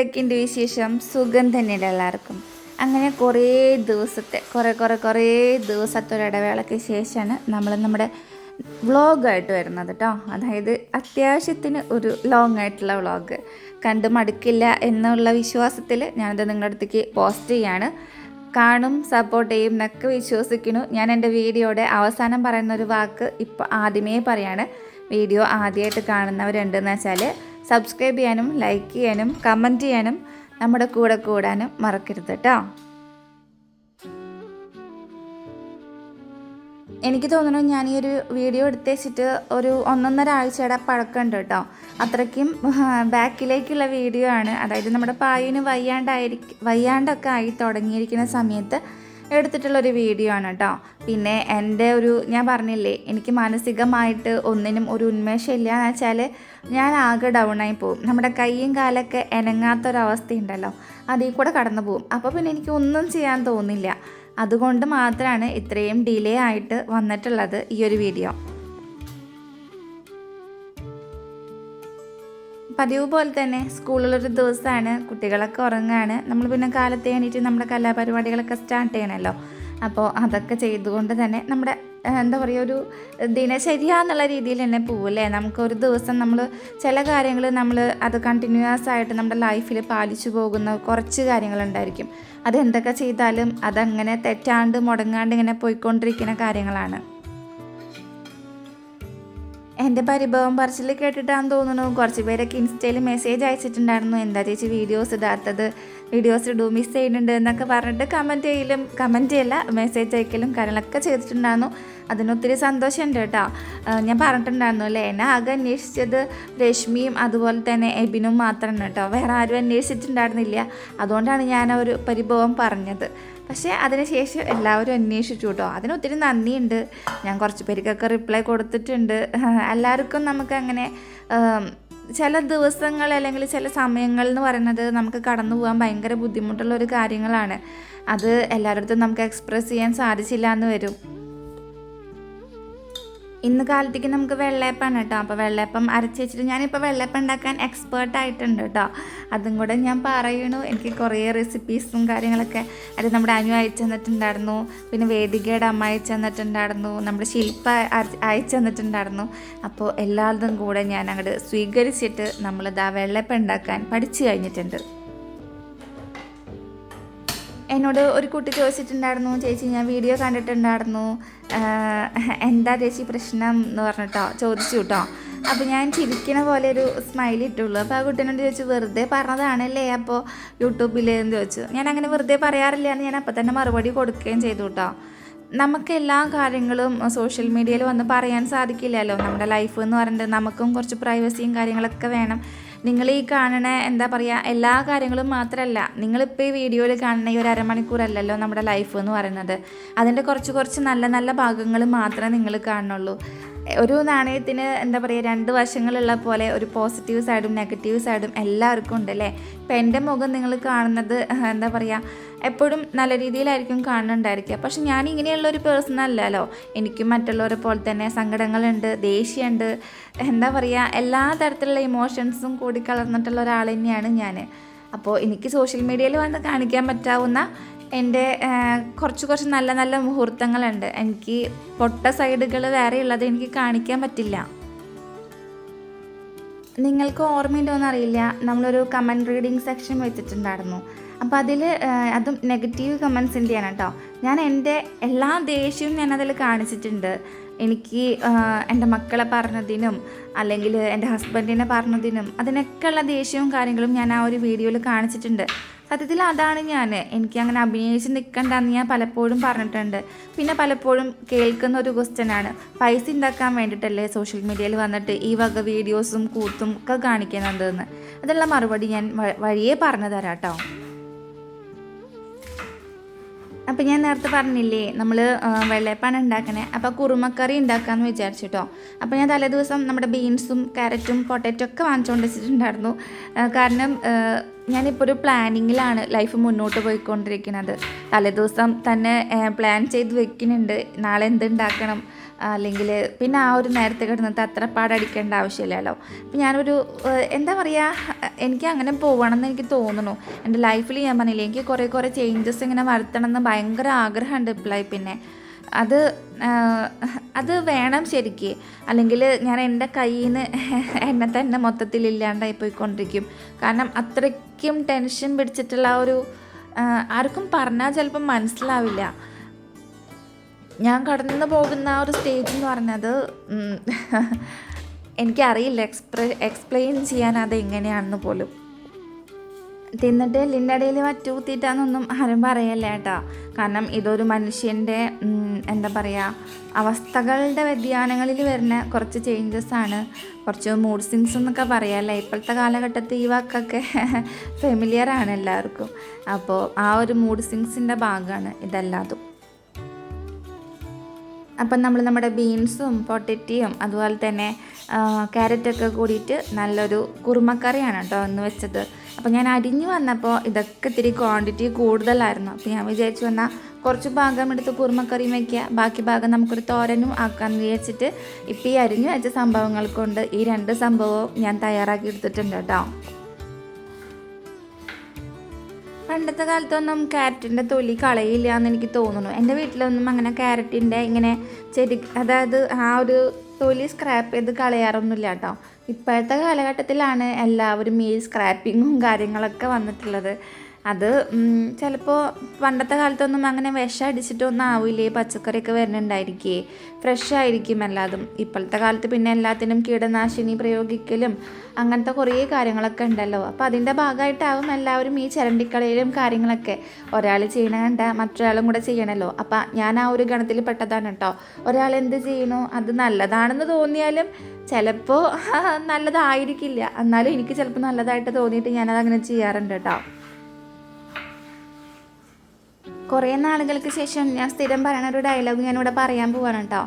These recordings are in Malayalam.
എന്തൊക്കെയുണ്ട് വിശേഷം? സുഖം തന്നെയല്ല എല്ലാവർക്കും. അങ്ങനെ കുറേ ദിവസത്തെ കുറേ കുറേ കുറേ ദിവസത്തെ ഒരു ഇടവേളയ്ക്ക് ശേഷമാണ് നമ്മൾ നമ്മുടെ വ്ളോഗായിട്ട് വരുന്നത് കേട്ടോ അതായത് അത്യാവശ്യത്തിന് ഒരു ലോങ് ആയിട്ടുള്ള വ്ളോഗ്. കണ്ട് മടുക്കില്ല എന്നുള്ള വിശ്വാസത്തിൽ ഞാനത് നിങ്ങളുടെ അടുത്തേക്ക് പോസ്റ്റ് ചെയ്യാണ്. കാണും സപ്പോർട്ട് ചെയ്യും എന്നൊക്കെ വിശ്വസിക്കുന്നു. ഞാൻ എന്റെ വീഡിയോയുടെ അവസാനം പറയുന്ന ഒരു വാക്ക് ഇപ്പോൾ ആദ്യമേ പറയാണ്. വീഡിയോ ആദ്യമായിട്ട് കാണുന്നവരുണ്ടെന്ന് വെച്ചാൽ സബ്സ്ക്രൈബ് ചെയ്യാനും ലൈക്ക് ചെയ്യാനും കമന്റ് ചെയ്യാനും നമ്മുടെ കൂടെ കൂടാനും മറക്കരുത് കേട്ടോ എനിക്ക് തോന്നുന്നു ഞാൻ ഈ ഒരു വീഡിയോ എടുത്തേച്ചിട്ട് ഒരു ഒന്നൊന്നര ആഴ്ചയുടെ പഴക്കമുണ്ട് കേട്ടോ അത്രയ്ക്കും ബാക്കിലേക്കുള്ള വീഡിയോ ആണ്. അതായത് നമ്മുടെ പായുവിന് വയ്യാണ്ടായിരിക്കും വയ്യാണ്ടൊക്കെ ആയി തുടങ്ങിയിരിക്കുന്ന സമയത്ത് എടുത്തിട്ടുള്ള ഒരു വീഡിയോ ആണ് കേട്ടോ പിന്നെ എന്റെ ഒരു ഞാൻ പറഞ്ഞില്ലേ എനിക്ക് മാനസികമായിട്ട് ഒന്നിനും ഒരു ഉന്മേഷം ഇല്ല എന്ന് വെച്ചാൽ ഞാൻ ആകെ ഡൗൺ ആയി പോകും നമ്മുടെ കൈയും കാലൊക്കെ ഇണങ്ങാത്തൊരവസ്ഥയുണ്ടല്ലോ അതിൽ കൂടെ കടന്നു പോകും അപ്പോൾ പിന്നെ എനിക്ക് ഒന്നും ചെയ്യാൻ തോന്നില്ല. അതുകൊണ്ട് മാത്രമാണ് ഇത്രയും ഡിലേ ആയിട്ട് വന്നിട്ടുള്ളത് ഈ ഒരു വീഡിയോ പതിവ് പോലെ തന്നെ സ്കൂളിലൊരു ദിവസമാണ് കുട്ടികളൊക്കെ ഉറങ്ങുകയാണ് നമ്മൾ പിന്നെ കാലത്ത് എണീറ്റ് നമ്മുടെ കലാപരിപാടികളൊക്കെ സ്റ്റാർട്ട് ചെയ്യണമല്ലോ അപ്പോൾ അതൊക്കെ ചെയ്തുകൊണ്ട് തന്നെ നമ്മുടെ എന്താ പറയുക ഒരു ദിനചര്യ എന്നുള്ള രീതിയിൽ തന്നെ പോവില്ലേ? നമുക്കൊരു ദിവസം നമ്മൾ ചില കാര്യങ്ങൾ നമ്മൾ അത് കണ്ടിന്യൂസ് ആയിട്ട് നമ്മുടെ ലൈഫിൽ പാലിച്ചു പോകുന്ന കുറച്ച് കാര്യങ്ങളുണ്ടായിരിക്കും. അതെന്തൊക്കെ ചെയ്താലും അതങ്ങനെ തെറ്റാണ്ട് മുടങ്ങാണ്ട് ഇങ്ങനെ പോയിക്കൊണ്ടിരിക്കുന്ന കാര്യങ്ങളാണ്. എന്റെ പരിഭവം പറച്ചിൽ കേട്ടിട്ടാന്ന് തോന്നുന്നു. കുറച്ച് പേരൊക്കെ ഇൻസ്റ്റയിൽ മെസ്സേജ് അയച്ചിട്ടുണ്ടായിരുന്നു. എന്താ ചേച്ചി വീഡിയോസ് ഇടാത്തത്? വീഡിയോസ് ഇടൂ മിസ് ചെയ്യുന്നുണ്ട് എന്നൊക്കെ പറഞ്ഞിട്ട് കമന്റ് ചെയ്യലും കമന്റ് ചെയ്യല്ല മെസ്സേജ് അയക്കലും കാര്യങ്ങളൊക്കെ ചെയ്തിട്ടുണ്ടായിരുന്നു. അതിനൊത്തിരി സന്തോഷമുണ്ട് കേട്ടോ. ഞാൻ പറഞ്ഞിട്ടുണ്ടായിരുന്നു അല്ലേ? എന്നെ ആകെ അന്വേഷിച്ചത് രശ്മിയും അതുപോലെ തന്നെ എബിനും മാത്രമാണ് കേട്ടോ. വേറെ ആരും അന്വേഷിച്ചിട്ടുണ്ടായിരുന്നില്ല. അതുകൊണ്ടാണ് ഞാൻ ഒരു പരിഭവം പറഞ്ഞത്. പക്ഷേ അതിനുശേഷം എല്ലാവരും അന്വേഷിച്ചു കേട്ടോ. അതിനൊത്തിരി നന്ദിയുണ്ട്. ഞാൻ കുറച്ച് പേർക്കൊക്കെ റിപ്ലൈ കൊടുത്തിട്ടുണ്ട്. എല്ലാവർക്കും നമുക്കങ്ങനെ അങ്ങനെ ചില ദിവസങ്ങൾ അല്ലെങ്കിൽ ചില സമയങ്ങൾ എന്ന് പറയുന്നത് നമുക്ക് കടന്നു പോകാൻ ഭയങ്കര ബുദ്ധിമുട്ടുള്ള ഒരു കാര്യങ്ങളാണ്. അത് എല്ലാവരുടെ അടുത്തും നമുക്ക് എക്സ്പ്രസ് ചെയ്യാൻ സാധിച്ചില്ല എന്ന് വരും. ഇന്ന് കാലത്തേക്ക് നമുക്ക് വെള്ളയപ്പാണ് കേട്ടോ. അപ്പോൾ വെള്ളയപ്പം അരച്ച് വെച്ചിട്ട് ഞാനിപ്പോൾ വെള്ളയപ്പം ഉണ്ടാക്കാൻ എക്സ്പേർട്ട് ആയിട്ടുണ്ട് കേട്ടോ. അതും കൂടെ ഞാൻ പറയണു. എനിക്ക് കുറേ റെസിപ്പീസും കാര്യങ്ങളൊക്കെ അത് നമ്മുടെ അനു അയച്ചു തന്നിട്ടുണ്ടായിരുന്നു. പിന്നെ വേദികയുടെ അമ്മ അയച്ചു തന്നിട്ടുണ്ടായിരുന്നു. നമ്മുടെ ശില്പ അയച്ചു തന്നിട്ടുണ്ടായിരുന്നു. അപ്പോൾ എല്ലാതും കൂടെ ഞാൻ അങ്ങോട്ട് സ്വീകരിച്ചിട്ട് നമ്മളിതാ വെള്ളയപ്പം ഉണ്ടാക്കാൻ പഠിച്ചു കഴിഞ്ഞിട്ടുണ്ട്. എന്നോട് ഒരു കുട്ടി ചോദിച്ചിട്ടുണ്ടായിരുന്നു ചേച്ചി ഞാൻ വീഡിയോ കണ്ടിട്ടുണ്ടായിരുന്നു. എന്താ ചേച്ചി പ്രശ്നം? എന്ന് പറഞ്ഞിട്ടോ ചോദിച്ചു കേട്ടോ അപ്പോൾ ഞാൻ ചിരിക്കണ പോലെ ഒരു സ്മൈൽ ഇട്ടുള്ളൂ. അപ്പോൾ ആ കുട്ടീനോട് ചോദിച്ചു വെറുതെ പറഞ്ഞതാണല്ലേ? അപ്പോൾ യൂട്യൂബിൽ എന്ന് ചോദിച്ചു. ഞാൻ അങ്ങനെ വെറുതെ പറയാറില്ല എന്ന് ഞാൻ അപ്പം തന്നെ മറുപടി കൊടുക്കുകയും ചെയ്തു കേട്ടോ നമുക്ക് എല്ലാ കാര്യങ്ങളും സോഷ്യൽ മീഡിയയിൽ വന്ന് പറയാൻ സാധിക്കില്ലല്ലോ. നമ്മുടെ ലൈഫ് എന്ന് പറയുന്നത് നമുക്കും കുറച്ച് പ്രൈവസിയും കാര്യങ്ങളൊക്കെ വേണം. നിങ്ങൾ ഈ കാണണ എന്താ പറയുക എല്ലാ കാര്യങ്ങളും മാത്രമല്ല നിങ്ങളിപ്പോൾ ഈ വീഡിയോയിൽ കാണുന്ന ഈ ഒരു അരമണിക്കൂറല്ലല്ലോ നമ്മുടെ ലൈഫ് എന്ന് പറയുന്നത്. അതിന്റെ കുറച്ച് കുറച്ച് നല്ല നല്ല ഭാഗങ്ങൾ മാത്രമേ നിങ്ങൾ കാണുള്ളൂ ഒരു നാണയത്തിന് എന്താ പറയുക രണ്ട് വശങ്ങളുള്ള പോലെ ഒരു പോസിറ്റീവ് സൈഡും നെഗറ്റീവ് സൈഡും എല്ലാവർക്കും ഉണ്ട് അല്ലേ ഇപ്പം എന്റെ മുഖം നിങ്ങൾ കാണുന്നത് എന്താ പറയുക എപ്പോഴും നല്ല രീതിയിലായിരിക്കും കാണുന്നുണ്ടായിരിക്കുക. പക്ഷെ ഞാൻ ഇങ്ങനെയുള്ള ഒരു പേഴ്സൺ അല്ലല്ലോ. എനിക്കും മറ്റുള്ളവരെ പോലെ തന്നെ സങ്കടങ്ങളുണ്ട് ദേഷ്യമുണ്ട് എന്താ പറയുക എല്ലാ തരത്തിലുള്ള ഇമോഷൻസും കൂടി കലർന്നിട്ടുള്ള ഒരാൾ തന്നെയാണ് ഞാൻ അപ്പോൾ എനിക്ക് സോഷ്യൽ മീഡിയയിൽ വന്ന് കാണിക്കാൻ പറ്റാവുന്ന എന്റെ കുറച്ച് കുറച്ച് നല്ല നല്ല മുഹൂർത്തങ്ങളുണ്ട്. എനിക്ക് പൊട്ട സൈഡുകൾ വേറെ ഉള്ളത് എനിക്ക് കാണിക്കാൻ പറ്റില്ല. നിങ്ങൾക്ക് ഓർമ്മയുണ്ടോ എന്നറിയില്ല നമ്മളൊരു കമന്റ് റീഡിങ് സെക്ഷൻ വെച്ചിട്ടുണ്ടായിരുന്നു. അപ്പോൾ അതിൽ അതും നെഗറ്റീവ് കമൻസിന്റെയാണ് കേട്ടോ ഞാൻ എന്റെ എല്ലാ ദേഷ്യവും ഞാൻ അതിൽ കാണിച്ചിട്ടുണ്ട്. എനിക്ക് എന്റെ മക്കളെ പറഞ്ഞതിനും അല്ലെങ്കിൽ എന്റെ ഹസ്ബൻഡിനെ പറഞ്ഞതിനും അതിനൊക്കെയുള്ള ദേഷ്യവും കാര്യങ്ങളും ഞാൻ ആ ഒരു വീഡിയോയിൽ കാണിച്ചിട്ടുണ്ട്. സത്യത്തിൽ അതാണ് ഞാൻ എനിക്ക് അങ്ങനെ അഭിനയിച്ച് നിൽക്കണ്ടെന്ന് ഞാൻ പലപ്പോഴും പറഞ്ഞിട്ടുണ്ട്. പിന്നെ പലപ്പോഴും കേൾക്കുന്ന ഒരു ക്വസ്റ്റ്യനാണ് പൈസ ഉണ്ടാക്കാൻ വേണ്ടിയിട്ടല്ലേ സോഷ്യൽ മീഡിയയിൽ വന്നിട്ട് ഈ വക വീഡിയോസും കൂത്തും ഒക്കെ കാണിക്കുന്നതെന്ന്. അതിനുള്ള മറുപടി ഞാൻ വഴിയേ പറഞ്ഞു തരാം കേട്ടോ അപ്പം ഞാൻ നേരത്തെ പറഞ്ഞില്ലേ നമ്മൾ വെള്ളയപ്പാണ് ഉണ്ടാക്കണേ. അപ്പോൾ കുറുമക്കറി ഉണ്ടാക്കാമെന്ന് വിചാരിച്ചിട്ടോ. അപ്പോൾ ഞാൻ തലേ ദിവസം നമ്മുടെ ബീൻസും ക്യാരറ്റും പൊട്ടറ്റോ ഒക്കെ വാങ്ങിച്ചുകൊണ്ട് വെച്ചിട്ടുണ്ടായിരുന്നു. കാരണം ഞാനിപ്പോൾ ഒരു പ്ലാനിങ്ങിലാണ് ലൈഫ് മുന്നോട്ട് പോയിക്കൊണ്ടിരിക്കുന്നത് തലേ ദിവസം തന്നെ പ്ലാൻ ചെയ്ത് വെക്കുന്നുണ്ട്. നാളെ എന്തുണ്ടാക്കണം? അല്ലെങ്കിൽ പിന്നെ ആ ഒരു നേരത്തെ കിടന്നിട്ട് അത്ര പാടടിക്കേണ്ട ആവശ്യമില്ലല്ലോ. അപ്പം ഞാനൊരു എന്താ പറയുക എനിക്ക് അങ്ങനെ പോകണം എന്ന് എനിക്ക് തോന്നുന്നു. എന്റെ ലൈഫിൽ ഞാൻ പറഞ്ഞില്ലേ എനിക്ക് കുറേ കുറേ ചേഞ്ചസ് ഇങ്ങനെ വരുത്തണം എന്ന് ഭയങ്കര ആഗ്രഹമുണ്ട് ഇപ്പോഴായി പിന്നെ. അത് അത് വേണം ശരിക്ക്. അല്ലെങ്കിൽ ഞാൻ എന്റെ കയ്യിൽ നിന്ന് എന്നെ തന്നെ മൊത്തത്തിൽ ഇല്ലാണ്ടായി പോയിക്കൊണ്ടിരിക്കും. കാരണം അത്രയ്ക്കും ടെൻഷൻ പിടിച്ചിട്ടുള്ള ഒരു ആർക്കും പറഞ്ഞാൽ ചിലപ്പം മനസ്സിലാവില്ല. ഞാൻ കടന്നു പോകുന്ന ആ ഒരു സ്റ്റേജ് എന്ന് പറഞ്ഞത് എനിക്കറിയില്ല. എക്സ്പ്രെ എക്സ്പ്ലെയിൻ ചെയ്യാൻ അത് എങ്ങനെയാണെന്ന് പോലും. തിന്നിട്ട് ലിന്നടയിൽ വറ്റൂത്തിട്ടാന്നൊന്നും ആരും പറയല്ല കേട്ടോ. കാരണം ഇതൊരു മനുഷ്യന്റെ എന്താ പറയുക അവസ്ഥകളുടെ വ്യതിയാനങ്ങളിൽ വരുന്ന കുറച്ച് ചേഞ്ചസ് ആണ്. കുറച്ച് മൂഡ് സിങ്സ് എന്നൊക്കെ പറയാമല്ലേ ഇപ്പോഴത്തെ കാലഘട്ടത്തിൽ ഈ വാക്കൊക്കെ ഫെമിലിയർ ആണ് എല്ലാവർക്കും. അപ്പോൾ ആ ഒരു മൂഡ് സിങ്സിന്റെ ഭാഗമാണ് ഇതെല്ലാതും. അപ്പം നമ്മൾ നമ്മുടെ ബീൻസും പൊട്ടറ്റിയും അതുപോലെ തന്നെ ക്യാരറ്റൊക്കെ കൂടിയിട്ട് നല്ലൊരു കുറുമക്കറിയാണ് കേട്ടോ ഒന്ന് വെച്ചത്. അപ്പോൾ ഞാൻ അരിഞ്ഞു വന്നപ്പോൾ ഇതൊക്കെ ഇത്തിരി ക്വാണ്ടിറ്റി കൂടുതലായിരുന്നു. അപ്പോൾ ഞാൻ വിചാരിച്ചു വന്നാൽ കുറച്ച് ഭാഗം എടുത്ത് കുറുമക്കറിയും വയ്ക്കുക ബാക്കി ഭാഗം നമുക്കൊരു തോരനും ആക്കാമെന്ന് വിചാരിച്ചിട്ട് ഇപ്പോൾ ഈ അരിഞ്ഞു വെച്ച സംഭവങ്ങൾ കൊണ്ട് ഈ രണ്ട് സംഭവവും ഞാൻ തയ്യാറാക്കി എടുത്തിട്ടുണ്ട് കേട്ടോ. പണ്ടത്തെ കാലത്തൊന്നും ക്യാരറ്റിന്റെ തൊലി കളയില്ല എന്ന് എനിക്ക് തോന്നുന്നു. എന്റെ വീട്ടിലൊന്നും അങ്ങനെ ക്യാരറ്റിന്റെ ഇങ്ങനെ ചെടി അതായത് ആ ഒരു തൊലി സ്ക്രാപ്പ് ചെയ്ത് കളയാറൊന്നുമില്ല കേട്ടോ. ഇപ്പോഴത്തെ കാലഘട്ടത്തിലാണ് എല്ലാവരും ഈ സ്ക്രാപ്പിങ്ങും കാര്യങ്ങളൊക്കെ വന്നിട്ടുള്ളത്. അത് ചിലപ്പോൾ പണ്ടത്തെ കാലത്തൊന്നും അങ്ങനെ വിഷം അടിച്ചിട്ടൊന്നും ആവില്ലേ പച്ചക്കറിയൊക്കെ വരുന്നുണ്ടായിരിക്കേ? ഫ്രഷ് ആയിരിക്കും എല്ലാതും. ഇപ്പോഴത്തെ കാലത്ത് പിന്നെ എല്ലാത്തിനും കീടനാശിനി പ്രയോഗിക്കലും അങ്ങനത്തെ കുറേ കാര്യങ്ങളൊക്കെ ഉണ്ടല്ലോ. അപ്പോൾ അതിന്റെ ഭാഗമായിട്ടാവും എല്ലാവരും ഈ ചിരണ്ടിക്കളയിലും കാര്യങ്ങളൊക്കെ. ഒരാൾ ചെയ്യണ കണ്ട മറ്റൊരാളും കൂടെ ചെയ്യണമല്ലോ അപ്പം ഞാൻ ആ ഒരു ഗണത്തിൽ പെട്ടതാണ് കേട്ടോ ഒരാൾ എന്ത് ചെയ്യണോ അത് നല്ലതാണെന്ന് തോന്നിയാലും ചിലപ്പോൾ നല്ലതായിരിക്കില്ല. എന്നാലും എനിക്ക് ചിലപ്പോൾ നല്ലതായിട്ട് തോന്നിയിട്ട് ഞാനത് അങ്ങനെ ചെയ്യാറുണ്ട് കേട്ടോ കുറേ നാളുകൾക്ക് ശേഷം ഞാൻ സ്ഥിരം പറയുന്ന ഒരു ഡയലോഗ് ഞാനിവിടെ പറയാൻ പോവാണ് കേട്ടോ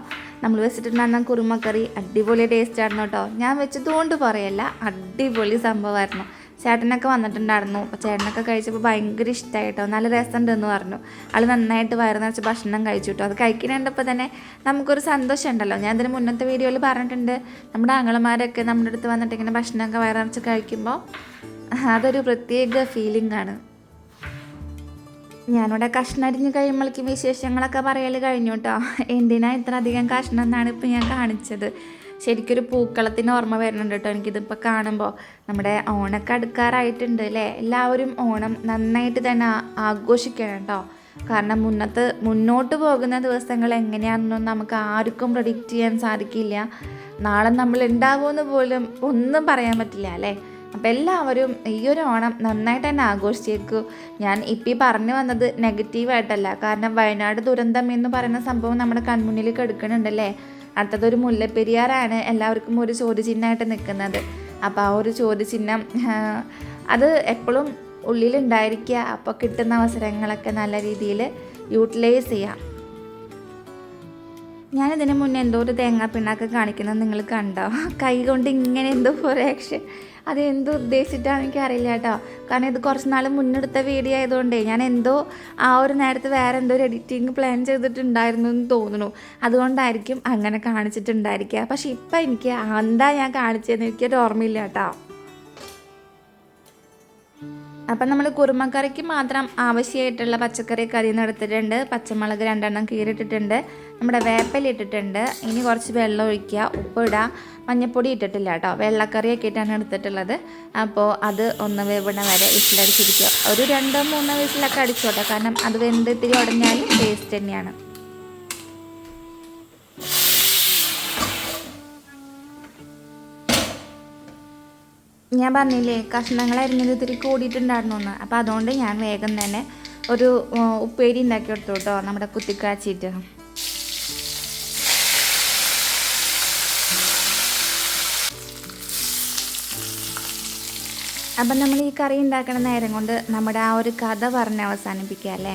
നമ്മൾ വെച്ചിട്ടുണ്ടായിരുന്ന കുറുമക്കറി അടിപൊളി ടേസ്റ്റ് ആയിരുന്നു കേട്ടോ ഞാൻ വെച്ചതുകൊണ്ട് പറയല്ല അടിപൊളി സംഭവമായിരുന്നു. ചേട്ടനൊക്കെ വന്നിട്ടുണ്ടായിരുന്നു. അപ്പോൾ ചേട്ടനൊക്കെ കഴിച്ചപ്പോൾ ഭയങ്കര ഇഷ്ടമായി കേട്ടോ നല്ല രസമുണ്ടെന്ന് പറഞ്ഞു. ആൾ നന്നായിട്ട് വയറ് നിറച്ച് ഭക്ഷണം കഴിച്ചു കേട്ടോ അത് കഴിക്കുന്നുണ്ടപ്പോൾ തന്നെ നമുക്കൊരു സന്തോഷം ഉണ്ടല്ലോ ഞാൻ ഇതിന് മുന്നത്തെ വീഡിയോയിൽ പറഞ്ഞിട്ടുണ്ട്. നമ്മുടെ ആങ്ങളമാരൊക്കെ നമ്മുടെ അടുത്ത് വന്നിട്ട് ഇങ്ങനെ ഭക്ഷണമൊക്കെ വയറ് നിറച്ച് കഴിക്കുമ്പോൾ അതൊരു പ്രത്യേക ഫീലിംഗ് ആണ്. ഞാനിവിടെ കഷ്ണം അരിഞ്ഞ് കഴിയുമ്പോഴേക്കും വിശേഷങ്ങളൊക്കെ പറയൽ കഴിഞ്ഞു കേട്ടോ എന്തിനാ ഇത്ര അധികം കഷ്ണം എന്നാണ് ഇപ്പം ഞാൻ കാണിച്ചത്. ശരിക്കൊരു പൂക്കളത്തിന് ഓർമ്മ വരുന്നുണ്ട് കേട്ടോ എനിക്കിതിപ്പോൾ കാണുമ്പോൾ നമ്മുടെ ഓണൊക്കെ അടുക്കാറായിട്ടുണ്ട് അല്ലേ? എല്ലാവരും ഓണം നന്നായിട്ട് തന്നെ ആഘോഷിക്കണം കേട്ടോ. കാരണം മുന്നത്ത് മുന്നോട്ട് പോകുന്ന ദിവസങ്ങൾ എങ്ങനെയാണെന്നൊന്നും നമുക്ക് ആർക്കും പ്രൊഡിക്റ്റ് ചെയ്യാൻ സാധിക്കില്ല. നാളെ നമ്മൾ ഉണ്ടാവുമെന്ന് പോലും ഒന്നും പറയാൻ പറ്റില്ല അല്ലേ? അപ്പം എല്ലാവരും ഈ ഒരു ഓണം നന്നായിട്ട് തന്നെ ആഘോഷിച്ചേക്കൂ. ഞാൻ ഇപ്പം പറഞ്ഞു വന്നത് നെഗറ്റീവായിട്ടല്ല കാരണം വയനാട് ദുരന്തം എന്ന് പറയുന്ന സംഭവം നമ്മുടെ കൺമുന്നിൽ കെടുക്കണുണ്ടല്ലേ? അടുത്തതൊരു മുല്ലപ്പെരിയാറാണ് എല്ലാവർക്കും ഒരു ചോദ്യചിഹ്നമായിട്ട് നിൽക്കുന്നത്. അപ്പോൾ ആ ഒരു ചോദ്യചിഹ്നം അത് എപ്പോഴും ഉള്ളിലുണ്ടായിരിക്കുക. അപ്പോൾ കിട്ടുന്ന അവസരങ്ങളൊക്കെ നല്ല രീതിയിൽ യൂട്ടിലൈസ് ചെയ്യാം. ഞാനിതിന് മുന്നേ എന്തോ ഒരു തേങ്ങാ പിണ്ണാക്ക് കാണിക്കുന്നത് നിങ്ങൾ കണ്ടോ? കൈ കൊണ്ട് ഇങ്ങനെ എന്തോ ഒരു ആക്ഷൻ അത് എന്തോ ഉദ്ദേശിച്ചിട്ടാണ് എനിക്ക് അറിയില്ല കേട്ടോ. കാരണം ഇത് കുറച്ച് നാൾ മുന്നെടുത്ത വീഡിയോ ആയതുകൊണ്ടേ ഞാൻ എന്തോ ആ ഒരു നേരത്തെ വേറെ എന്തോ ഒരു എഡിറ്റിംഗ് പ്ലാൻ ചെയ്തിട്ടുണ്ടായിരുന്നു എന്ന് തോന്നുന്നു. അതുകൊണ്ടായിരിക്കും അങ്ങനെ കാണിച്ചിട്ടുണ്ടായിരിക്കുക. പക്ഷെ ഇപ്പം എനിക്ക് എന്താ ഞാൻ കാണിച്ചതെന്ന് എനിക്കൊരു ഓർമ്മയില്ല കേട്ടോ. അപ്പം നമ്മൾ കുറുമക്കറിക്ക് മാത്രം ആവശ്യമായിട്ടുള്ള പച്ചക്കറി കറി നിന്ന് എടുത്തിട്ടുണ്ട്. പച്ചമുളക് രണ്ടെണ്ണം കീറിയിട്ടിട്ടുണ്ട്. നമ്മുടെ വേപ്പലിട്ടിട്ടുണ്ട് ഇനി കുറച്ച് വെള്ളം ഒഴിക്കുക. ഉപ്പിടുക മഞ്ഞൾപ്പൊടി ഇട്ടിട്ടില്ല കേട്ടോ. വെള്ളക്കറിയൊക്കെ ഇട്ടാണ് എടുത്തിട്ടുള്ളത്. അപ്പോൾ അത് ഒന്ന് വേവണ വരെ വിസിലടിച്ചിരിക്കുക ഒരു രണ്ടോ മൂന്നോ വിസിലൊക്കെ അടിച്ചോട്ടെ. കാരണം അത് വെന്ത് ഇത്തിരി ഉടഞ്ഞാലും ടേസ്റ്റ് തന്നെയാണ്. ഞാൻ പറഞ്ഞില്ലേ കഷ്ണങ്ങളായിരുന്നു ഇത്തിരി കൂടിയിട്ടുണ്ടായിരുന്നു ഒന്ന് അപ്പോൾ അതുകൊണ്ട് ഞാൻ വേഗം തന്നെ ഒരു ഉപ്പേരി ഉണ്ടാക്കി കൊടുത്തു കേട്ടോ. നമ്മുടെ കുത്തിക്കാച്ചിട്ട്. അപ്പം നമ്മൾ ഈ കറി ഉണ്ടാക്കണ നേരം കൊണ്ട് നമ്മുടെ ആ ഒരു കഥ പറഞ്ഞ് അവസാനിപ്പിക്കുക അല്ലേ?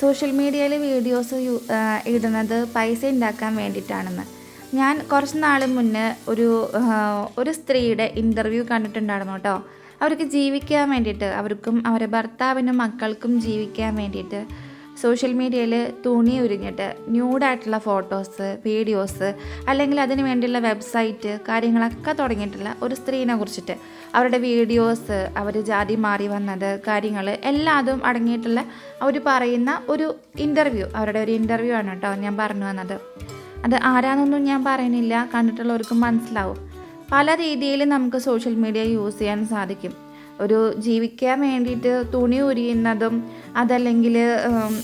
സോഷ്യൽ മീഡിയയിൽ വീഡിയോസ് ഇടുന്നത് പൈസ ഉണ്ടാക്കാൻ വേണ്ടിയിട്ടാണെന്ന്. ഞാൻ കുറച്ച് നാൾ മുന്നേ ഒരു ഒരു സ്ത്രീയുടെ ഇന്റർവ്യൂ കണ്ടിട്ടുണ്ടായിരുന്നു കേട്ടോ. അവർക്ക് ജീവിക്കാൻ വേണ്ടിയിട്ട് അവർക്കും അവരുടെ ഭർത്താവിനും മക്കൾക്കും ജീവിക്കാൻ വേണ്ടിയിട്ട് സോഷ്യൽ മീഡിയയിൽ തുണി ഉരിഞ്ഞിട്ട് ന്യൂഡായിട്ടുള്ള ഫോട്ടോസ് വീഡിയോസ് അല്ലെങ്കിൽ അതിന് വേണ്ടിയുള്ള വെബ്സൈറ്റ് കാര്യങ്ങളൊക്കെ തുടങ്ങിയിട്ടുള്ള ഒരു സ്ത്രീനെ കുറിച്ചിട്ട്. അവരുടെ വീഡിയോസ് അവർ ജാതി മാറി വന്നത് കാര്യങ്ങൾ എല്ലാതും അടങ്ങിയിട്ടുള്ള അവർ പറയുന്ന ഒരു ഇന്റർവ്യൂ അവരുടെ ഒരു ഇന്റർവ്യൂ ആണ് കേട്ടോ ഞാൻ പറഞ്ഞു വന്നത്. അത് ആരാന്നൊന്നും ഞാൻ പറയുന്നില്ല. കണ്ടിട്ടുള്ളവർക്കും മനസ്സിലാവും. പല രീതിയിൽ നമുക്ക് സോഷ്യൽ മീഡിയ യൂസ് ചെയ്യാൻ സാധിക്കും. ഒരു ജീവിക്കാൻ വേണ്ടിയിട്ട് തുണി ഉരിയുന്നതും അതല്ലെങ്കിൽ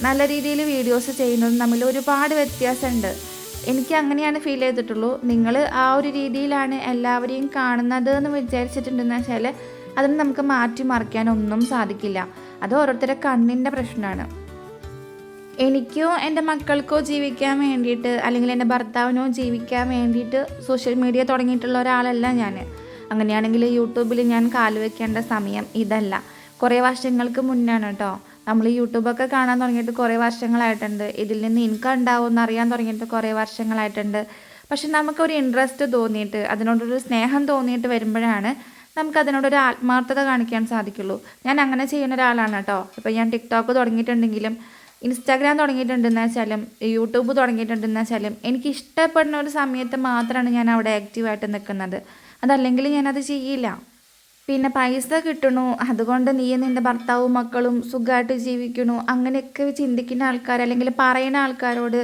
നല്ല രീതിയിൽ വീഡിയോസ് ചെയ്യുന്നതും തമ്മിൽ ഒരുപാട് വ്യത്യാസമുണ്ട്. എനിക്ക് അങ്ങനെയാണ് ഫീൽ ചെയ്തിട്ടുള്ളൂ. നിങ്ങൾ ആ ഒരു രീതിയിലാണ് എല്ലാവരെയും കാണുന്നത് എന്ന് വിചാരിച്ചിട്ടുണ്ടെന്ന് വെച്ചാൽ അതിന് നമുക്ക് മാറ്റി മറിക്കാനൊന്നും സാധിക്കില്ല. അത് ഓരോരുത്തരുടെ കണ്ണിന്റെ പ്രശ്നമാണ്. എനിക്കോ എന്റെ മക്കൾക്കോ ജീവിക്കാൻ വേണ്ടിയിട്ട് അല്ലെങ്കിൽ എന്റെ ഭർത്താവിനോ ജീവിക്കാൻ വേണ്ടിയിട്ട് സോഷ്യൽ മീഡിയ തുടങ്ങിയിട്ടുള്ള ഒരാളല്ല ഞാൻ അങ്ങനെയാണെങ്കിൽ യൂട്യൂബിൽ ഞാൻ കാലുവെക്കേണ്ട സമയം ഇതല്ല. കുറേ വർഷങ്ങൾക്ക് മുന്നാണ് കേട്ടോ നമ്മൾ യൂട്യൂബൊക്കെ കാണാൻ തുടങ്ങിയിട്ട് കുറേ വർഷങ്ങളായിട്ടുണ്ട്. ഇതിൽ നിന്ന് ഇൻകം ഉണ്ടാവുമെന്ന് അറിയാൻ തുടങ്ങിയിട്ട് കുറേ വർഷങ്ങളായിട്ടുണ്ട്. പക്ഷെ നമുക്കൊരു ഇൻട്രസ്റ്റ് തോന്നിയിട്ട് അതിനോടൊരു സ്നേഹം തോന്നിയിട്ട് വരുമ്പോഴാണ് നമുക്ക് അതിനോടൊരു ആത്മാർത്ഥത കാണിക്കാൻ സാധിക്കുള്ളൂ. ഞാൻ അങ്ങനെ ചെയ്യുന്ന ഒരാളാണ് കേട്ടോ. ഇപ്പോൾ ഞാൻ ടിക്ടോക്ക് തുടങ്ങിയിട്ടുണ്ടെങ്കിലും ഇൻസ്റ്റാഗ്രാം തുടങ്ങിയിട്ടുണ്ടെന്ന് വെച്ചാലും യൂട്യൂബ് തുടങ്ങിയിട്ടുണ്ടെന്ന് വെച്ചാലും എനിക്ക് ഇഷ്ടപ്പെടുന്ന ഒരു സമയത്ത് മാത്രമാണ് ഞാൻ അവിടെ ആക്റ്റീവായിട്ട് നിൽക്കുന്നത്. അതല്ലെങ്കിൽ ഞാനത് ചെയ്യില്ല. പിന്നെ പൈസ കിട്ടണു. അതുകൊണ്ട് നീ നിന്റെ ഭർത്താവും മക്കളും സുഖമായിട്ട് ജീവിക്കണു. അങ്ങനെയൊക്കെ ചിന്തിക്കുന്ന ആൾക്കാർ അല്ലെങ്കിൽ പറയുന്ന ആൾക്കാരോട്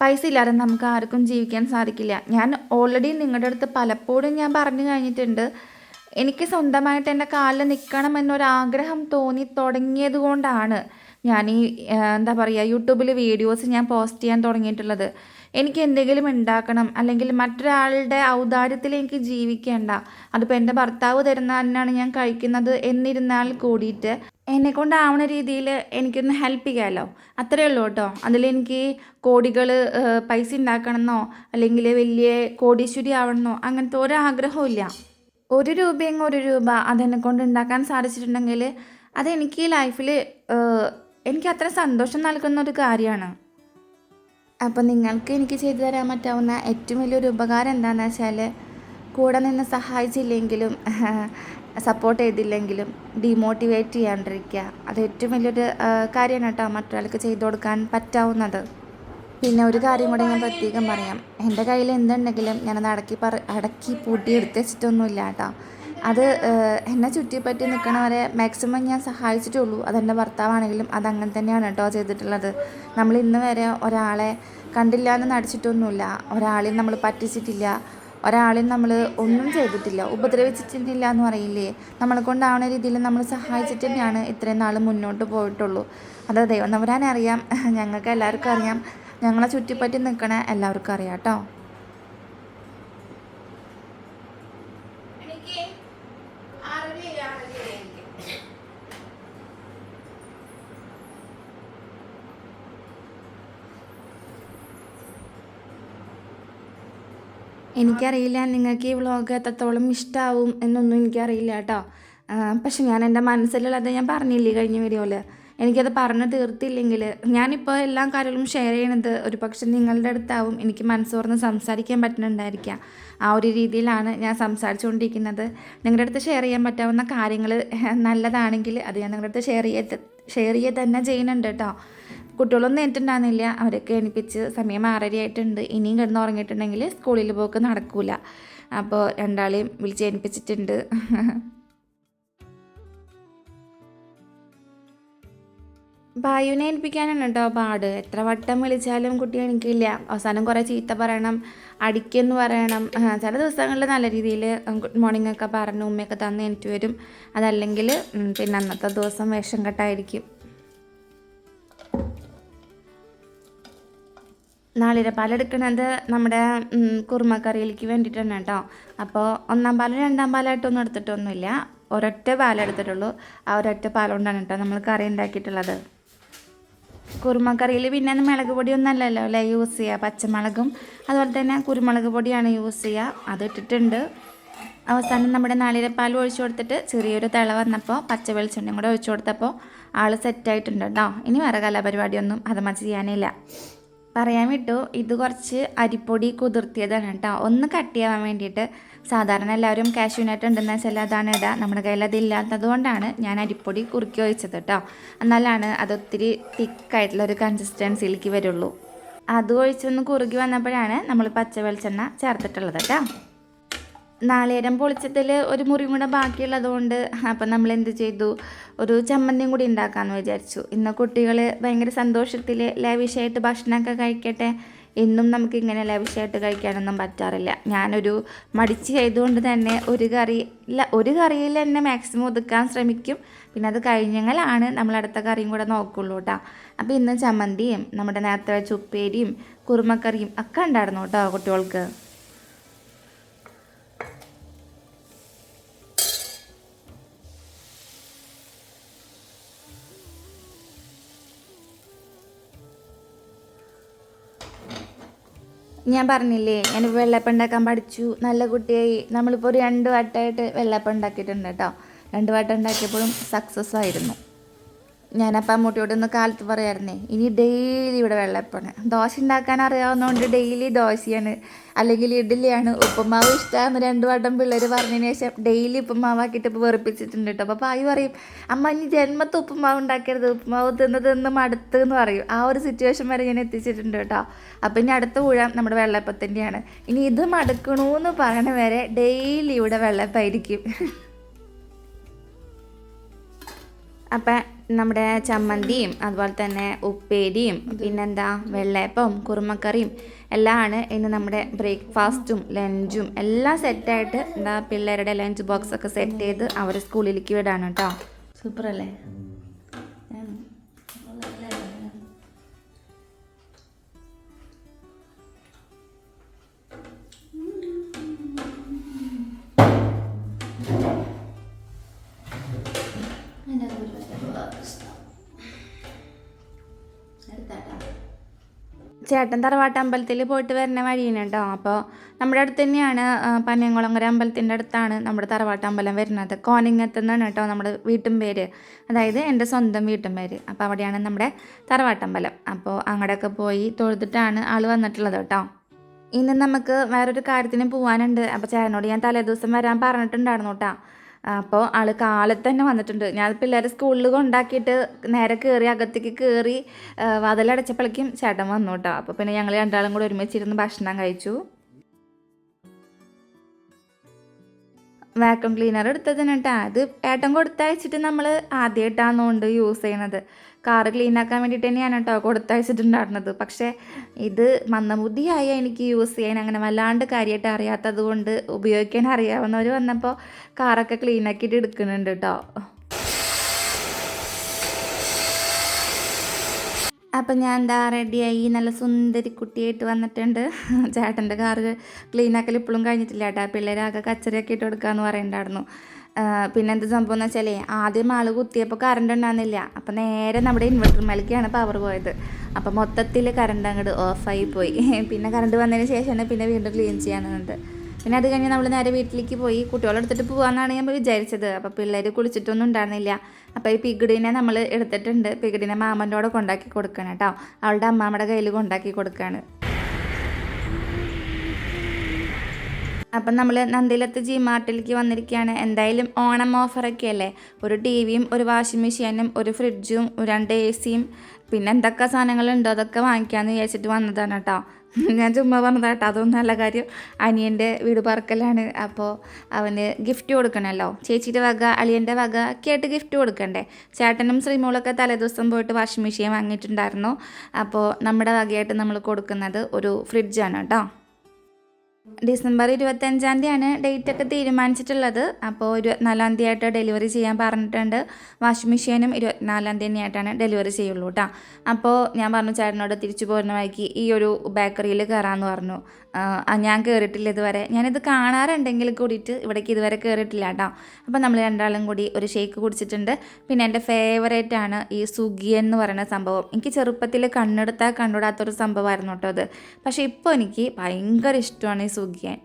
പൈസ ഇല്ലാതെ നമുക്ക് ആർക്കും ജീവിക്കാൻ സാധിക്കില്ല. ഞാൻ ഓൾറെഡി നിങ്ങളുടെ അടുത്ത് പലപ്പോഴും ഞാൻ പറഞ്ഞു കഴിഞ്ഞിട്ടുണ്ട്. എനിക്ക് സ്വന്തമായിട്ട് എന്റെ കാലിൽ നിൽക്കണം എന്നൊരാഗ്രഹം തോന്നി തുടങ്ങിയത് കൊണ്ടാണ് ഞാൻ ഈ എന്താ പറയുക യൂട്യൂബിൽ വീഡിയോസ് ഞാൻ പോസ്റ്റ് ചെയ്യാൻ തുടങ്ങിയിട്ടുള്ളത്. എനിക്ക് എന്തെങ്കിലും ഉണ്ടാക്കണം. അല്ലെങ്കിൽ മറ്റൊരാളുടെ ഔദാര്യത്തിൽ എനിക്ക് ജീവിക്കേണ്ട. അതിപ്പോൾ എന്റെ ഭർത്താവ് തരുന്ന തന്നെയാണ് ഞാൻ കഴിക്കുന്നത് എന്നിരുന്നാൽ കൂടിയിട്ട് എന്നെ കൊണ്ടാവുന്ന രീതിയിൽ എനിക്കൊന്ന് ഹെൽപ്പ് ചെയ്യാമല്ലോ അത്രയേ ഉള്ളൂ കേട്ടോ. അതിലെനിക്ക് കോടികൾ പൈസ ഉണ്ടാക്കണമെന്നോ അല്ലെങ്കിൽ വലിയ കോടീശ്വരി ആവണമെന്നോ അങ്ങനത്തെ ഒരു ഒരാഗ്രഹവും ഇല്ല. ഒരു രൂപയും ഒരു രൂപ അതെന്നെ കൊണ്ട് ഉണ്ടാക്കാൻ സാധിച്ചിട്ടുണ്ടെങ്കിൽ അതെനിക്ക് ലൈഫിൽ എനിക്ക് അത്ര സന്തോഷം നൽകുന്ന ഒരു കാര്യമാണ്. അപ്പം നിങ്ങൾക്ക് എനിക്ക് ചെയ്തു തരാൻ പറ്റാവുന്ന ഏറ്റവും വലിയൊരു ഉപകാരം എന്താണെന്ന് വെച്ചാൽ കൂടെ നിന്ന് സഹായിച്ചില്ലെങ്കിലും സപ്പോർട്ട് ചെയ്തില്ലെങ്കിലും ഡീമോട്ടിവേറ്റ് ചെയ്യാണ്ടിരിക്കുക. അത് ഏറ്റവും വലിയൊരു കാര്യമാണ് കേട്ടോ മറ്റൊരാൾക്ക് ചെയ്തു കൊടുക്കാൻ പറ്റാവുന്നത്. പിന്നെ ഒരു കാര്യം കൂടെ ഞാൻ പ്രത്യേകം പറയാം. എന്റെ കയ്യിൽ എന്തുണ്ടെങ്കിലും ഞാനത് അടക്കി പറ അടക്കി പൂട്ടി എടുത്ത് വെച്ചിട്ടൊന്നുമില്ല കേട്ടോ. അത് എന്നെ ചുറ്റിപ്പറ്റി നിൽക്കണവരെ മാക്സിമം ഞാൻ സഹായിച്ചിട്ടുള്ളൂ. അതെന്റെ ഭർത്താവാണെങ്കിലും അതങ്ങനെ തന്നെയാണ് കേട്ടോ ചെയ്തിട്ടുള്ളത്. നമ്മൾ ഇന്ന് വരെ ഒരാളെ കണ്ടില്ല എന്ന് നടിച്ചിട്ടൊന്നുമില്ല. ഒരാളെയും നമ്മൾ പറ്റിച്ചിട്ടില്ല. ഒരാളെയും നമ്മൾ ഒന്നും ചെയ്തിട്ടില്ല. ഉപദ്രവിച്ചിട്ടില്ല എന്ന് പറയില്ലേ? നമ്മളെ കൊണ്ടാവുന്ന രീതിയിൽ നമ്മൾ സഹായിച്ചിട്ട് തന്നെയാണ് ഇത്രയും നാൾ മുന്നോട്ട് പോയിട്ടുള്ളൂ. അത് ദൈവം നവരാനറിയാം ഞങ്ങൾക്ക് എല്ലാവർക്കും അറിയാം. ഞങ്ങളെ ചുറ്റിപ്പറ്റി നിൽക്കണ എല്ലാവർക്കും അറിയാം കേട്ടോ. എനിക്കറിയില്ല. നിങ്ങൾക്ക് ഈ വ്ളോഗ് എത്രത്തോളം ഇഷ്ടമാവും എന്നൊന്നും എനിക്കറിയില്ല കേട്ടോ. പക്ഷെ ഞാൻ എന്റെ മനസ്സിലുള്ളത് ഞാൻ പറഞ്ഞില്ലേ കഴിഞ്ഞ വീഡിയോയിൽ എനിക്കത് പറഞ്ഞു തീർത്തില്ലെങ്കിൽ ഞാനിപ്പോൾ എല്ലാ കാര്യങ്ങളും ഷെയർ ചെയ്യണത് ഒരു പക്ഷെ നിങ്ങളുടെ അടുത്താവും. എനിക്ക് മനസ്സ് തുറന്ന് സംസാരിക്കാൻ പറ്റുന്നുണ്ടായിരിക്കാം. ആ ഒരു രീതിയിലാണ് ഞാൻ സംസാരിച്ചുകൊണ്ടിരിക്കുന്നത്. നിങ്ങളുടെ അടുത്ത് ഷെയർ ചെയ്യാൻ പറ്റാവുന്ന കാര്യങ്ങൾ നല്ലതാണെങ്കിൽ അത് ഞാൻ നിങ്ങളുടെ അടുത്ത് ഷെയർ ചെയ്ത് ഷെയർ ചെയ്യുക തന്നെ ചെയ്യുന്നുണ്ട് കേട്ടോ. കുട്ടികളൊന്നും ഏറ്റുണ്ടാകുന്നില്ല അവരൊക്കെ എണിപ്പിച്ച് സമയം ആറരയായിട്ടുണ്ട് ഇനിയും കിടന്ന് ഉറങ്ങിയിട്ടുണ്ടെങ്കിൽ സ്കൂളിൽ പോക്ക് നടക്കൂല. അപ്പോൾ രണ്ടാളെയും വിളിച്ച് എണിപ്പിച്ചിട്ടുണ്ട്. ബായുവിനെ ഏൽപ്പിക്കാനാണ് കേട്ടോ പാട്. എത്ര വട്ടം വിളിച്ചാലും കുട്ടി എണിക്കില്ല. അവസാനം കുറേ ചീത്ത പറയണം. അടിക്കെന്ന് പറയണം. ചില ദിവസങ്ങളിൽ നല്ല രീതിയിൽ ഗുഡ് മോർണിംഗ് ഒക്കെ പറഞ്ഞു ഉമ്മയൊക്കെ തന്ന് എനിക്ക് വരും. അതല്ലെങ്കിൽ പിന്നെ അന്നത്തെ ദിവസം വേഷം കെട്ടായിരിക്കും. നാളിര പാലെടുക്കണത് നമ്മുടെ കുറുമക്കറിയിലേക്ക് വേണ്ടിയിട്ടാണ് കേട്ടോ. അപ്പോൾ ഒന്നാം പാലും രണ്ടാം പാലായിട്ടൊന്നും എടുത്തിട്ടൊന്നുമില്ല. ഒരൊറ്റ പാലെടുത്തിട്ടുള്ളൂ. ആ ഒരൊറ്റ പാലുകൊണ്ടാണ് കേട്ടോ നമ്മൾ കറി ഉണ്ടാക്കിയിട്ടുള്ളത്. കുറുമക്കറിയിൽ പിന്നെ മുളക് പൊടിയൊന്നും അല്ലല്ലോ അല്ലേ യൂസ് ചെയ്യുക? പച്ചമുളകും അതുപോലെ തന്നെ കുരുമുളക് പൊടിയാണ് യൂസ് ചെയ്യുക. അത് ഇട്ടിട്ടുണ്ട്. അവസാനം നമ്മുടെ നാളികപ്പാൽ ഒഴിച്ചു കൊടുത്തിട്ട് ചെറിയൊരു തിള വന്നപ്പോൾ പച്ച വെളിച്ചെണ്ണയും കൂടെ ഒഴിച്ചു കൊടുത്തപ്പോൾ ആൾ സെറ്റായിട്ടുണ്ട് കേട്ടോ. ഇനി വേറെ കലാപരിപാടിയൊന്നും അത് മതി ചെയ്യാനില്ല. പറയാൻ വിട്ടു. ഇത് കുറച്ച് അരിപ്പൊടി കുതിർത്തിയതാണ് കേട്ടോ. ഒന്ന് കട്ടിയാവാൻ വേണ്ടിയിട്ട് സാധാരണ എല്ലാവരും കാഷ്യൂനട്ട് ഉണ്ടെന്ന് വെച്ചാൽ അതാണ് ഇടുക നമ്മുടെ കയ്യിൽ അതില്ലാത്തത് കൊണ്ടാണ് ഞാൻ അരിപ്പൊടി കുറുക്കി ഒഴിച്ചത് കേട്ടോ. എന്നാലാണ് അതൊത്തിരി ഒത്തിരി തിക്കായിട്ടുള്ള ഒരു കൺസിസ്റ്റൻസിയിലേക്ക് വരുള്ളൂ. അത് ഒഴിച്ചൊന്ന് കുറുകി വന്നപ്പോഴാണ് നമ്മൾ പച്ച വെളിച്ചെണ്ണ ചേർത്തിട്ടുള്ളത് കേട്ടോ. നാളികേരം പൊളിച്ചതിൽ ഒരു മുറിയും കൂടെ ബാക്കിയുള്ളതുകൊണ്ട് അപ്പം നമ്മൾ എന്ത് ചെയ്തു? ഒരു ചമ്മന്തിയും കൂടി ഉണ്ടാക്കാമെന്ന് വിചാരിച്ചു. ഇന്ന് കുട്ടികൾ ഭയങ്കര സന്തോഷത്തിൽ ലാവിഷായിട്ട് ഭക്ഷണമൊക്കെ കഴിക്കട്ടെ? എന്നും നമുക്ക് ഇങ്ങനെ ലവിഷായിട്ട് കഴിക്കാനൊന്നും പറ്റാറില്ല. ഞാനൊരു മടിച്ച് ചെയ്തുകൊണ്ട് തന്നെ ഒരു കറി ഒരു കറിയിൽ തന്നെ മാക്സിമം ഒതുക്കാൻ ശ്രമിക്കും. പിന്നെ അത് കഴിഞ്ഞെങ്കിലാണ് നമ്മൾ അടുത്ത കറിയും കൂടെ നോക്കുള്ളൂ കേട്ടോ അപ്പോൾ ഇന്ന് ചമ്മന്തിയും നമ്മുടെ നേരത്തെ വെച്ച ഉപ്പേരിയും കുറുമക്കറിയും ഒക്കെ ഉണ്ടായിരുന്നു കേട്ടോ കുട്ടികൾക്ക്. ഞാൻ പറഞ്ഞില്ലേ ഞാൻ വെള്ളപ്പം ഉണ്ടാക്കാൻ പഠിച്ചു. നല്ല കുട്ടിയായി. നമ്മളിപ്പോൾ ഒരു രണ്ട് വട്ടമായിട്ട് വെള്ളപ്പം ഉണ്ടാക്കിയിട്ടുണ്ട് കേട്ടോ രണ്ട് വട്ടം ഉണ്ടാക്കിയപ്പോഴും സക്സസ് ആയിരുന്നു. ഞാനപ്പം അമ്മൂട്ടിയോട് ഒന്ന് കാലത്ത് പറയായിരുന്നേ ഇനി ഡെയിലി ഇവിടെ വെള്ളപ്പാണ് ദോശ ഉണ്ടാക്കാൻ അറിയാവുന്നതുകൊണ്ട് ഡെയിലി ദോശയാണ് അല്ലെങ്കിൽ ഇഡ്ഡലിയാണ് ഉപ്പുമാവ് ഇഷ്ടമാണെന്ന് രണ്ട് വട്ടം പിള്ളേർ പറഞ്ഞതിന് ശേഷം ഡെയിലി ഉപ്പുമാവാക്കിയിട്ട് ഇപ്പോൾ വെറുപ്പിച്ചിട്ടുണ്ട് കേട്ടോ അപ്പോൾ പായി പറയും അമ്മ ഇനി ജന്മത്ത് ഉപ്പുമാവ് ഉണ്ടാക്കരുത് ഉപ്പുമാവ് തിന്ന് തിന്ന് മടുത്ത് എന്ന് പറയും. ആ ഒരു സിറ്റുവേഷൻ വരെ ഞാൻ എത്തിച്ചിട്ടുണ്ട് കേട്ടോ അപ്പം ഇനി അടുത്ത ഊഴം നമ്മുടെ വെള്ളപ്പത്തിന്റെയാണ് ഇനി ഇത് മടുക്കണമെന്ന് പറയണ വരെ ഡെയിലി ഇവിടെ വെള്ളപ്പായിരിക്കും അപ്പം നമ്മുടെ ചമ്മന്തിയും അതുപോലെ തന്നെ ഉപ്പേരിയും പിന്നെന്താ വെള്ളയപ്പവും കുറുമക്കറിയും എല്ലാമാണ് ഇന്ന് നമ്മുടെ ബ്രേക്ക്ഫാസ്റ്റും ലഞ്ചും എല്ലാം സെറ്റായിട്ട് എന്താ പിള്ളേരുടെ ലഞ്ച് ബോക്സ് ഒക്കെ സെറ്റ് ചെയ്ത് അവർ സ്കൂളിലേക്ക് വിടാണ് കേട്ടോ. സൂപ്പർ ചേട്ടൻ തറവാട്ട് അമ്പലത്തിൽ പോയിട്ട് വരുന്ന വഴിയാണ് കേട്ടോ. അപ്പോൾ നമ്മുടെ അടുത്ത് തന്നെയാണ് പനയംകുളങ്ങര അമ്പലത്തിന്റെ അടുത്താണ് നമ്മുടെ തറവാട്ട് അമ്പലം വരുന്നത്. കോനിങ്ങത്ത് നിന്നാണ് കേട്ടോ നമ്മുടെ വീട്ടും പേര്. അതായത് എന്റെ സ്വന്തം വീട്ടും പേര്. അപ്പോൾ അവിടെയാണ് നമ്മുടെ തറവാട്ടമ്പലം അപ്പോൾ അങ്ങോട്ടൊക്കെ പോയി തൊഴുതിട്ടാണ് ആൾ വന്നിട്ടുള്ളത് കേട്ടോ. ഇന്ന് നമുക്ക് വേറൊരു കാര്യത്തിന് പോകാനുണ്ട് അപ്പോൾ ചേട്ടനോട് ഞാൻ തലേദിവസം വരാൻ പറഞ്ഞിട്ടുണ്ടായിരുന്നു കേട്ടോ. അപ്പോൾ ആൾ കാലത്ത് തന്നെ വന്നിട്ടുണ്ട്. ഞാൻ പിള്ളേരെ സ്കൂളിൽ കൊണ്ടാക്കിയിട്ട് നേരെ കയറി അകത്തേക്ക് കയറി വാതിലടച്ചപ്പോഴേക്കും ചേട്ടൻ വന്നു കേട്ടോ. അപ്പോൾ പിന്നെ ഞങ്ങൾ രണ്ടാളും കൂടെ ഒരുമിച്ചിരുന്ന് ഭക്ഷണം കഴിച്ചു. വാക്യൂം ക്ലീനർ എടുത്തതിന് അത് ഏട്ടൻ കൊടുത്തയച്ചിട്ട് നമ്മൾ ആദ്യമായിട്ടാണെന്നുകൊണ്ട് യൂസ് ചെയ്യണത്. കാറ് ക്ലീൻ ആക്കാൻ വേണ്ടിയിട്ട് തന്നെയാണ് കേട്ടോ കൊടുത്തയച്ചിട്ടുണ്ടായിരുന്നത്. പക്ഷേ ഇത് മന്ദബുദ്ധിയായ എനിക്ക് യൂസ് ചെയ്യാൻ അങ്ങനെ വല്ലാണ്ട് കാര്യമായിട്ട് അറിയാത്തത് കൊണ്ട് ഉപയോഗിക്കാൻ അറിയാവുന്നവർ വന്നപ്പോൾ കാറൊക്കെ ക്ലീനാക്കിയിട്ട് എടുക്കുന്നുണ്ട് കേട്ടോ അപ്പം ഞാൻ എന്താ റെഡിയായി നല്ല സുന്ദരി കുട്ടിയായിട്ട് വന്നിട്ടുണ്ട്. ചേട്ടന്റെ കാറ് ക്ലീനാക്കൽ ഇപ്പോഴും കഴിഞ്ഞിട്ടില്ല കേട്ടോ പിള്ളേരാകെ കച്ചറിയൊക്കെ ഇട്ട് കൊടുക്കാമെന്ന് പറയണ്ടായിരുന്നു. പിന്നെ എന്ത് സംഭവം എന്ന് വെച്ചാലേ ആദ്യം ആൾ കുത്തിയപ്പോൾ കറണ്ട് ഉണ്ടാകുന്നില്ല അപ്പം നേരെ നമ്മുടെ ഇൻവെർട്ടർ മേലേക്കാണ് പവർ പോയത്. അപ്പം മൊത്തത്തിൽ കറണ്ട് അങ്ങോട്ട് ഓഫായി പോയി. പിന്നെ കറണ്ട് വന്നതിന് ശേഷമാണ് പിന്നെ വീണ്ടും ക്ലീൻ ചെയ്യാനുണ്ട്. പിന്നെ അത് കഴിഞ്ഞ് നമ്മൾ നേരെ വീട്ടിലേക്ക് പോയി. കുട്ടികളെടുത്തിട്ട് പോകാമെന്നാണ് ഞാൻ വിചാരിച്ചത്. അപ്പോൾ പിള്ളേർ കുളിച്ചിട്ടൊന്നും ഉണ്ടായിരുന്നില്ല. അപ്പോൾ ഈ പിഗഡിനെ നമ്മൾ എടുത്തിട്ടുണ്ട്. പിഗഡിനെ മാമന്റെ കൊണ്ടാക്കി കൊടുക്കണം കേട്ടോ. അവളുടെ അമ്മാമ്മയുടെ കയ്യിൽ കൊണ്ടാക്കി കൊടുക്കുകയാണ് അപ്പം നമ്മൾ നന്ദിലത്ത് ജി മാർട്ടിലേക്ക് വന്നിരിക്കുകയാണ്. എന്തായാലും ഓണം ഓഫറൊക്കെ അല്ലേ? ഒരു ടി വിയും ഒരു വാഷിംഗ് മെഷീനും ഒരു ഫ്രിഡ്ജും രണ്ട് എ സിയും. പിന്നെ എന്തൊക്കെ സാധനങ്ങളുണ്ടോ? അതൊക്കെ വാങ്ങിക്കാമെന്ന് വിചാരിച്ചിട്ട് വന്നതാണ് കേട്ടോ. ഞാൻ ചുമ്മാ പറഞ്ഞതാട്ടോ അതൊന്നും നല്ല കാര്യം. അനിയന്റെ വീട് പറക്കലാണ്. അപ്പോൾ അവന് ഗിഫ്റ്റ് കൊടുക്കണമല്ലോ ചേച്ചിയുടെ വക അളിയന്റെ വക ഒക്കെ ആയിട്ട് ഗിഫ്റ്റ് കൊടുക്കണ്ടേ? ചേട്ടനും ശ്രീമോളൊക്കെ തലേദിവസം പോയിട്ട് വാഷിംഗ് മെഷീൻ വാങ്ങിയിട്ടുണ്ടായിരുന്നു. അപ്പോൾ നമ്മുടെ വകയായിട്ട് നമ്മൾ കൊടുക്കുന്നത് ഒരു ഫ്രിഡ്ജാണ് കേട്ടോ. ഡിസംബർ ഇരുപത്തഞ്ചാം തീയതിയാണ് ഡേറ്റ് ഒക്കെ തീരുമാനിച്ചിട്ടുള്ളത്. അപ്പോൾ ഇരുപത്തിനാലാം തീയതി ആയിട്ട് ഡെലിവറി ചെയ്യാൻ പറഞ്ഞിട്ടുണ്ട്. വാഷിംഗ് മെഷീനും ഇരുപത്തിനാലാം തീയതി ആയിട്ടാണ് ഡെലിവറി ചെയ്യുള്ളൂ കേട്ടോ അപ്പോൾ ഞാൻ പറഞ്ഞു ചേട്ടനോട് തിരിച്ചു പോരുന്ന വഴിക്ക് ഈ ഒരു ബേക്കറിയിൽ കയറാമെന്ന് പറഞ്ഞു. ഞാൻ കയറിയിട്ടില്ല ഇതുവരെ. ഞാനിത് കാണാറുണ്ടെങ്കിൽ കൂടിയിട്ട് ഇവിടേക്ക് ഇതുവരെ കയറിയിട്ടില്ല കേട്ടോ. അപ്പോൾ നമ്മൾ രണ്ടാളും കൂടി ഒരു ഷേക്ക് കുടിച്ചിട്ടുണ്ട്. പിന്നെ എന്റെ ഫേവറേറ്റ് ആണ് ഈ സുഗിയൻ എന്ന് പറയുന്ന സംഭവം. എനിക്ക് ചെറുപ്പത്തിൽ കണ്ണെടുത്താൽ കണ്ടുകൂടാത്തൊരു സംഭവമായിരുന്നു കേട്ടോ അത്. പക്ഷേ ഇപ്പോൾ എനിക്ക് ഭയങ്കര ഇഷ്ടമാണ് ഈ സുഗിയൻ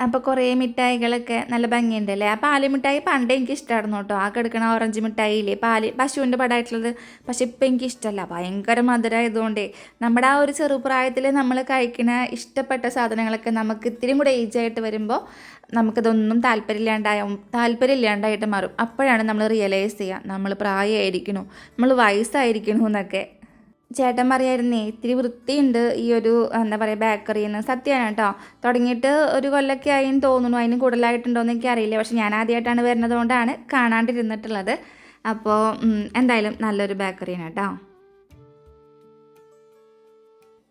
അപ്പോൾ കുറേ മിഠായികളൊക്കെ നല്ല ഭംഗിയുണ്ടല്ലേ? ആ പാൽ മിഠായി പണ്ട് എനിക്ക് ഇഷ്ടമായിരുന്നു കേട്ടോ. ആ കിടക്കണ ഓറഞ്ച് മിഠായി ഇല്ലേ പാൽ പശുവിന്റെ പടമായിട്ടുള്ളത് പക്ഷെ ഇപ്പം എനിക്ക് ഇഷ്ടമല്ല ഭയങ്കര മധുരമായതുകൊണ്ടേ നമ്മുടെ ആ ഒരു ചെറുപ്രായത്തിൽ നമ്മൾ കഴിക്കുന്ന ഇഷ്ടപ്പെട്ട സാധനങ്ങളൊക്കെ നമുക്ക് ഇത്തിരി കൂടെ ഏജ് ആയിട്ട് വരുമ്പോൾ നമുക്കിതൊന്നും താല്പര്യമില്ലാണ്ടായും താല്പര്യമില്ലാണ്ടായിട്ട് മാറും. അപ്പോഴാണ് നമ്മൾ റിയലൈസ് ചെയ്യുക നമ്മൾ പ്രായമായിരിക്കണു നമ്മൾ വയസ്സായിരിക്കണു എന്നൊക്കെ. ചേട്ടൻ പറയായിരുന്നേ ഇത്തിരി വൃത്തിയുണ്ട് ഈ ഒരു എന്താ പറയുക ബേക്കറിയിൽ നിന്ന് സത്യമാണ് കേട്ടോ. തുടങ്ങിയിട്ട് ഒരു കൊല്ലൊക്കെ ആയിന്ന് തോന്നുന്നു. അതിന് കൂടുതലായിട്ടുണ്ടോ എന്ന് എനിക്ക് അറിയില്ല പക്ഷെ ഞാൻ ആദ്യമായിട്ടാണ് വരുന്നത് കൊണ്ടാണ് കാണാണ്ടിരുന്നിട്ടുള്ളത്. അപ്പോൾ എന്തായാലും നല്ലൊരു ബേക്കറിയാണ് കേട്ടോ.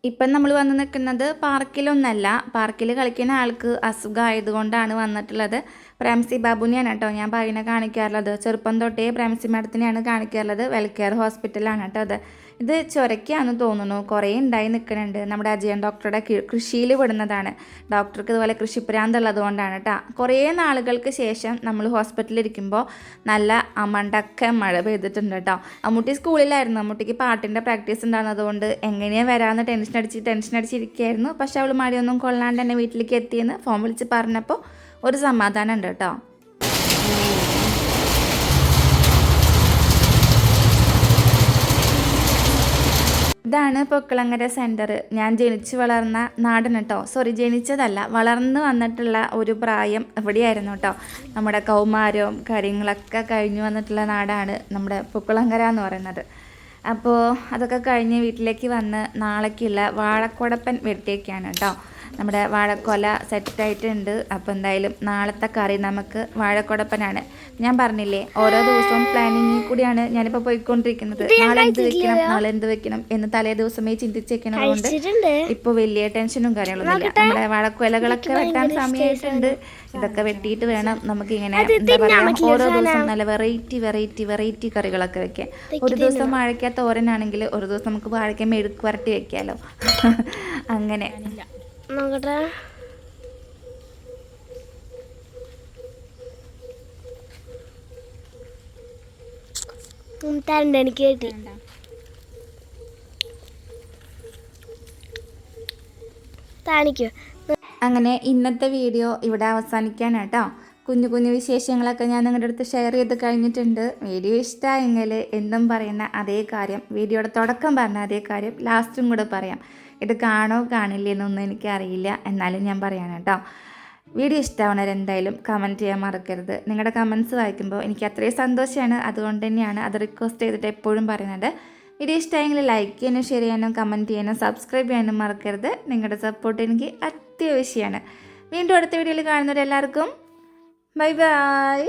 ഇപ്പം നമ്മൾ വന്ന് നിൽക്കുന്നത് പാർക്കിലൊന്നല്ല. പാർക്കിൽ കളിക്കുന്ന ആൾക്ക് അസുഖമായതുകൊണ്ടാണ് വന്നിട്ടുള്ളത്. പ്രേംസി ബാബുവിനെയാണ് കേട്ടോ ഞാൻ പറയുന്ന കാണിക്കാറുള്ളത്. ചെറുപ്പം തൊട്ടേ പ്രേംസി മാഡത്തിനെയാണ് കാണിക്കാറുള്ളത്. വെൽക്കെയർ ഹോസ്പിറ്റലാണ് കേട്ടോ അത്. ഇത് ചൊരക്കാന്ന് തോന്നുന്നു. കുറേ ഉണ്ടായി നിൽക്കുന്നുണ്ട് നമ്മുടെ അജയൻ ഡോക്ടറുടെ കൃഷിയിൽ വിടുന്നതാണ് ഡോക്ടർക്ക് ഇതുപോലെ കൃഷിപ്രാന്തുള്ളത് കൊണ്ടാണ് കേട്ടോ കുറേ നാളുകൾക്ക് ശേഷം നമ്മൾ ഹോസ്പിറ്റലിൽ ഇരിക്കുമ്പോൾ നല്ല അമണ്ടൊക്കെ മഴ പെയ്തിട്ടുണ്ട് കേട്ടോ അമ്മൂട്ടി സ്കൂളിലായിരുന്നു. അമ്മൂട്ടിക്ക് പാട്ടിന്റെ പ്രാക്ടീസ് ഉണ്ടാകുന്നതുകൊണ്ട് എങ്ങനെയാണ് വരാമെന്ന് ടെൻഷൻ അടിച്ച് ടെൻഷൻ അടിച്ചിരിക്കുകയായിരുന്നു പക്ഷെ അവൾ മഴയൊന്നും കൊള്ളാണ്ട് തന്നെ വീട്ടിലേക്ക് എത്തിയെന്ന് ഫോൺ വിളിച്ച് പറഞ്ഞപ്പോൾ ഒരു സമാധാനം ഉണ്ട് കേട്ടോ ഇതാണ് പൊക്കിളങ്ങര സെന്റർ ഞാൻ ജനിച്ചു വളർന്ന നാടൻ കേട്ടോ സോറി ജനിച്ചതല്ല. വളർന്നു വന്നിട്ടുള്ള ഒരു പ്രായം എവിടെയായിരുന്നു കേട്ടോ നമ്മുടെ കൗമാരവും കാര്യങ്ങളൊക്കെ കഴിഞ്ഞു വന്നിട്ടുള്ള നാടാണ് നമ്മുടെ പൊക്കിളങ്ങര എന്ന് പറയുന്നത്. അപ്പോൾ അതൊക്കെ കഴിഞ്ഞ് വീട്ടിലേക്ക് വന്ന് നാളേക്കുള്ള വാഴക്കുടപ്പൻ വെട്ടിയൊക്കെയാണ് കേട്ടോ നമ്മുടെ വാഴക്കൊല സെറ്റായിട്ടുണ്ട്. അപ്പോൾ എന്തായാലും നാളത്തെ കറി നമുക്ക് വാഴക്കൊടപ്പനാണ്. ഞാൻ പറഞ്ഞില്ലേ ഓരോ ദിവസവും പ്ലാനിങ്ങിൽ കൂടിയാണ് ഞാനിപ്പോൾ പോയിക്കൊണ്ടിരിക്കുന്നത്. നാളെ എന്ത് വെക്കണം നാളെ എന്ത് വെക്കണം എന്ന് തലേ ദിവസമേ ചിന്തിച്ചേക്കണതുകൊണ്ട് ഇപ്പോൾ വലിയ ടെൻഷനും കാര്യങ്ങളൊന്നും ഇല്ല നമ്മുടെ വാഴക്കൊലകളൊക്കെ വെട്ടാൻ സമയമായിട്ടുണ്ട്. ഇതൊക്കെ വെട്ടിയിട്ട് വേണം നമുക്ക് ഇങ്ങനെ എന്താ പറയുക ഓരോ ദിവസം നല്ല വെറൈറ്റി വെറൈറ്റി വെറൈറ്റി കറികളൊക്കെ വെക്കാം ഒരു ദിവസം വാഴയ്ക്ക തോരനാണെങ്കിൽ ഒരു ദിവസം നമുക്ക് വാഴയ്ക്ക മെഴുക്ക് വരട്ടി വെക്കാമല്ലോ അങ്ങനെ. നോക്കട്ടെ തരണ്ട എനിക്ക് കിട്ടി. താണിക്കോ. അങ്ങനെ ഇന്നത്തെ വീഡിയോ ഇവിടെ അവസാനിക്കാനാണ് കേട്ടോ. കുഞ്ഞു കുഞ്ഞു വിശേഷങ്ങളൊക്കെ ഞാൻ നിങ്ങളുടെ അടുത്ത് ഷെയർ ചെയ്ത് കഴിഞ്ഞിട്ടുണ്ട്. വീഡിയോ ഇഷ്ടമായെങ്കിൽ എന്നും പറയുന്ന അതേ കാര്യം വീഡിയോയുടെ തുടക്കം പറഞ്ഞ അതേ കാര്യം ലാസ്റ്റും കൂടെ പറയാം. ഇത് കാണോ കാണില്ലേ എന്നൊന്നും എനിക്കറിയില്ല. എന്നാലും ഞാൻ പറയാൻ കേട്ടോ. വീഡിയോ എന്തായാലും കമന്റ് ചെയ്യാൻ മറക്കരുത്. നിങ്ങളുടെ കമൻസ് വായിക്കുമ്പോൾ എനിക്ക് അത്രയും സന്തോഷമാണ്. അതുകൊണ്ട് തന്നെയാണ് അത് റിക്വസ്റ്റ് ചെയ്തിട്ട് എപ്പോഴും പറയുന്നത്. വീഡിയോ ഇഷ്ടമായെങ്കിൽ ലൈക്ക് ചെയ്യാനും ഷെയർ ചെയ്യാനും കമന്റ് ചെയ്യാനും സബ്സ്ക്രൈബ് ചെയ്യാനും മറക്കരുത്. നിങ്ങളുടെ സപ്പോർട്ട് എനിക്ക് അത്യാവശ്യമാണ്. വീണ്ടും അടുത്ത വീഡിയോയിൽ കാണുന്നവരെല്ലാവർക്കും ബൈ ബൈ